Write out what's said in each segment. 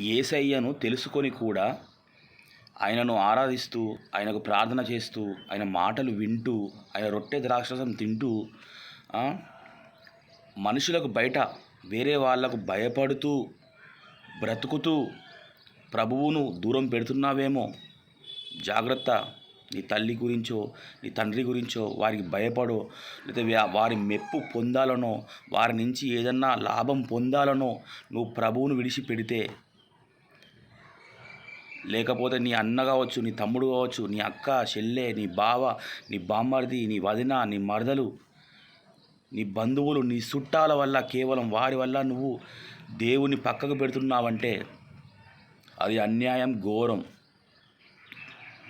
ఏసయ్యను తెలుసుకొని కూడా ఆయనను ఆరాధిస్తూ ఆయనకు ప్రార్థన చేస్తూ ఆయన మాటలు వింటూ ఆయన రొట్టె ద్రాక్షరసం తింటూ మనుషులకు బయట వేరే వాళ్ళకు భయపడుతూ బ్రతుకుతూ ప్రభువును దూరం పెడుతున్నావేమో? జాగ్రత్త. నీ తల్లి గురించో నీ తండ్రి గురించో వారికి భయపడో లేదా వారి మెప్పు పొందాలనో వారి నుంచి ఏదన్నా లాభం పొందాలనో నువ్వు ప్రభువును విడిచిపెడితే లేకపోతే నీ అన్న కావచ్చు నీ తమ్ముడు కావచ్చు నీ అక్క చెల్లె నీ బావ నీ బామ్మర్ది నీ వదిన నీ మరదలు నీ బంధువులు నీ చుట్టాల వల్ల కేవలం వారి వల్ల నువ్వు దేవుని పక్కకు పెడుతున్నావంటే అది అన్యాయం ఘోరం.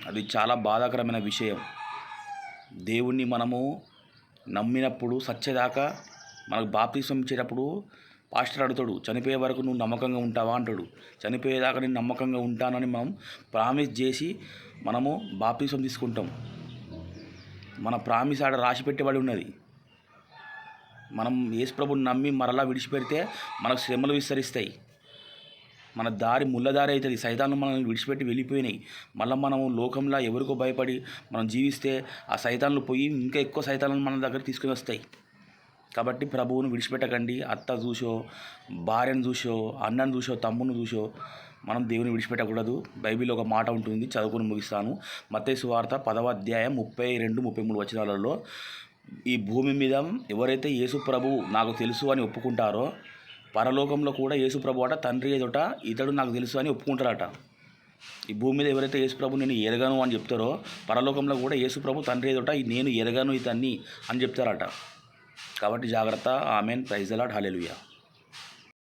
అది చాలా బాధాకరమైన విషయం. దేవుణ్ణి మనము నమ్మినప్పుడు సత్యదాకా మనకు బాప్తీసం ఇచ్చేటప్పుడు పాస్టర్ అడుగుతాడు చనిపోయే వరకు నువ్వు నమ్మకంగా ఉంటావా? అంటాడు. చనిపోయేదాకా నేను నమ్మకంగా ఉంటానని మనం ప్రామిస్ చేసి మనము బాప్తీసం తీసుకుంటాం. మన ప్రామిస్ ఆడ రాసి పెట్టబడి ఉన్నది. మనం యేసుప్రభుని నమ్మి మరలా విడిచిపెడితే మనకు శ్రమలు విస్తరిస్తాయి. మన దారి ముళ్ళ దారి అవుతుంది. సైతాన్ని మనల్ని విడిచిపెట్టి వెళ్ళిపోయినాయి. మళ్ళీ మనం లోకంలో ఎవరికో భయపడి మనం జీవిస్తే ఆ సైతాన్లు పోయి ఇంకా ఎక్కువ సైతాలను మన దగ్గర తీసుకుని వస్తాయి. కాబట్టి ప్రభువును విడిచిపెట్టకండి. అత్త చూసో భార్యను చూసో అన్నను చూసో తమ్ముని చూసో మనం దేవుని విడిచిపెట్టకూడదు. బైబిల్లో ఒక మాట ఉంటుంది చదువుకుని ముగిస్తాను. మతేసు వార్త పదవ అధ్యాయం ముప్పై రెండు ముప్పై మూడు వచనాలలో ఈ భూమి మీద ఎవరైతే యేసు ప్రభు నాకు తెలుసు అని ఒప్పుకుంటారో పరలోకంలో కూడా యేసు ప్రభు అట తండ్రి ఎదుట ఇతడు నాకు తెలుసు అని ఒప్పుకుంటారట. ఈ భూమి మీద ఎవరైతే యేసు ప్రభు నేను ఎరగను అని చెప్తారో పరలోకంలో కూడా యేసు ప్రభు తండ్రి ఎదుట నేను ఎరగను ఇతన్ని అని చెప్తారట. కాబట్టి జాగ్రత్త. ఆమెన్. ప్రైజ్ అలాడ్ హాలెలుయా